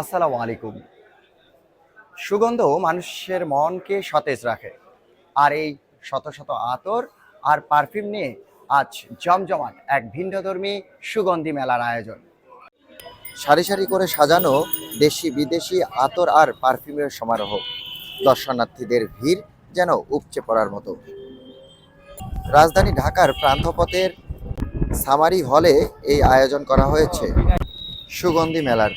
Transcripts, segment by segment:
আসসালামু আলাইকুম। সুগন্ধ মানুষের মনকে সতেজ রাখে। আর এই শত শত আতর আর পারফিউম নিয়ে আজ জমজমাট এক ভিন্নধর্মী সুগন্ধি মেলার আয়োজন। সারি সারি করে সাজানো দেশি বিদেশি আতর আর পারফিউমের সমারোহ। দর্শনার্থীদের ভিড় যেন উপচে পড়ার মতো। রাজধানী ঢাকার প্রান্তপথের সামারি হলে এই আয়োজন করা হয়েছে। সুগন্ধি মেলার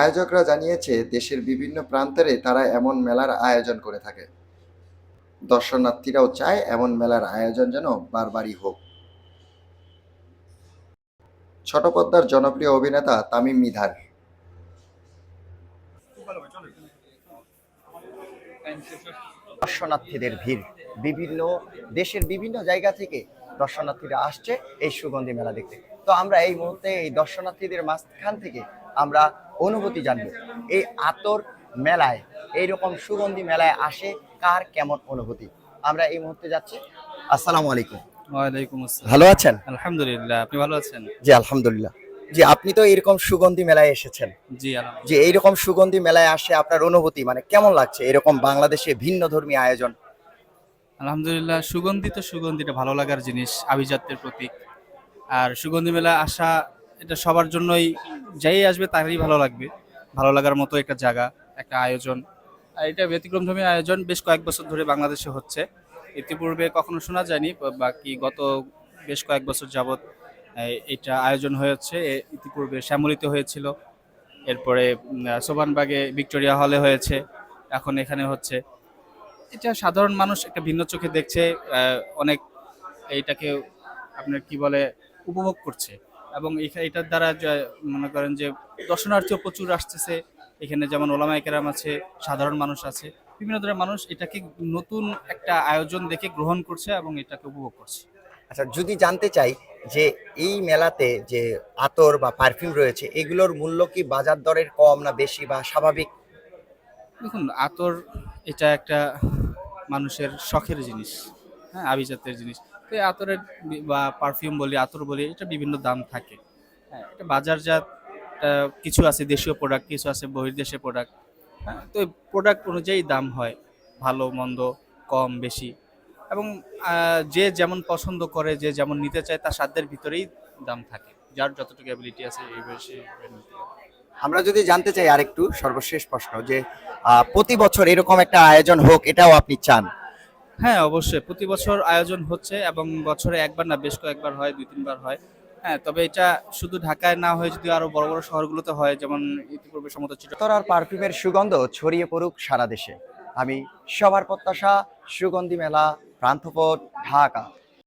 আয়োজকরা জানিয়েছে, দেশের বিভিন্ন প্রান্তরে তারা এমন মেলার আয়োজন করে থাকে। দর্শনার্থীরাও চায় এমন মেলার আয়োজন যেন বারবারই হোক। ছোট পদ্মার জনপ্রিয় অভিনেতা তামিম মিধার দর্শনার্থীদের ভিড়। বিভিন্ন দেশের বিভিন্ন জায়গা থেকে দর্শনার্থীরা আসছে এই সুগন্ধি মেলা দেখতে। তো আমরা এই মুহূর্তে এই দর্শনার্থীদের মাঝখান থেকে আমরা অনুভূতি জানব। এই আতর মেলায় এইরকম সুগন্ধি মেলায় আসে কার কেমন অনুভূতি? আমরা এই মুহূর্তে যাচ্ছি। আসসালামু আলাইকুম। ওয়ালাইকুম আসসালাম। ভালো আছেন? আলহামদুলিল্লাহ আপনি ভালো আছেন? জি আলহামদুলিল্লাহ। জি আপনি তো এরকম সুগন্ধি মেলায় এসেছেন। জি যে এইরকম সুগন্ধি মেলায় আসে আপনার অনুভূতি মানে কেমন লাগছে এরকম বাংলাদেশে ভিন্ন ধর্মী আয়োজন? আলহামদুলিল্লাহ সুগন্ধি তো সুগন্ধিটা ভালো লাগার জিনিস আভিজাত্যের প্রতীক। আর সুগন্ধি মেলা আসা এটা সবার জন্যই যাই আসবে তারই ভালো লাগবে। ভালো লাগার মতো একটা জায়গা, একটা আয়োজন। আর এটা ব্যতিক্রমধর্মী আয়োজন বেশ কয়েক বছর ধরে বাংলাদেশে হচ্ছে। ইতিপূর্বে কখনো শোনা যায়নি বাকি গত বেশ কয়েক বছর যাবৎ এটা আয়োজন হয়েছে। ইতিপূর্বে শ্যামলিতে হয়েছিল। এরপরে সোবানবাগে ভিক্টোরিয়া হলে হয়েছে। এখন এখানে হচ্ছে। এটা সাধারণ মানুষ একটা ভিন্ন চোখে দেখছে। অনেক, এইটাকে আপনার কি বলে উপভোগ করছে এবং এটার দ্বারা মনে করেন যে দর্শনার্থীও প্রচুর আসতেছে। এখানে যেমন ওলামা কেরাম আছে সাধারণ মানুষ আছে বিভিন্ন ধরনের মানুষ এটাকে নতুন একটা আয়োজন দেখে গ্রহণ করছে এবং এটাকে উপভোগ করছে। আচ্ছা যদি জানতে চাই যে এই মেলাতে যে আতর বা পারফিউম রয়েছে এগুলোর মূল্য কি বাজার দরের কম না বেশি বা স্বাভাবিক? দেখুন আতর এটা একটা মানুষের শখের জিনিস। হ্যাঁ আভিজাত্যের জিনিস। তো এই আতরের বা পারফিউম বলি, আতর বলি, এটা বিভিন্ন দাম থাকে। হ্যাঁ এটা বাজারজাত কিছু আছে দেশীয় প্রোডাক্ট কিছু আছে বহির্দেশে প্রোডাক্ট হ্যাঁ তো প্রোডাক্ট অনুযায়ী দাম হয়, ভালো, মন্দ, কম, বেশি। এবং যে যেমন পছন্দ করে, যে যেমন নিতে চায়, তার সাধ্যের ভিতরেই দাম থাকে। যার যতটুকু অ্যাবিলিটি আছে, এই পারে। আমরা যদি জানতে চাই আরেকটু, সর্বশেষ প্রশ্ন যে প্রতি বছর এরকম একটা আয়োজন হোক, এটাও আপনি চান? হ্যাঁ অবশ্যই। প্রতি বছর আয়োজন হচ্ছে এবং বছরে একবার না বেশ কয়েকবার হয়, দুই, তিনবার হয়। হ্যাঁ তবে এটা শুধু ঢাকায় না হয়ে যদি আরও বড় বড় শহরগুলোতে হয়, যেমন ইতিপূর্বে সমত আর পারফিউমের সুগন্ধ ছড়িয়ে পড়ুক সারা দেশে। আমি সবার প্রত্যাশা, সুগন্ধি মেলা, প্রান্তপথ, ঢাকা।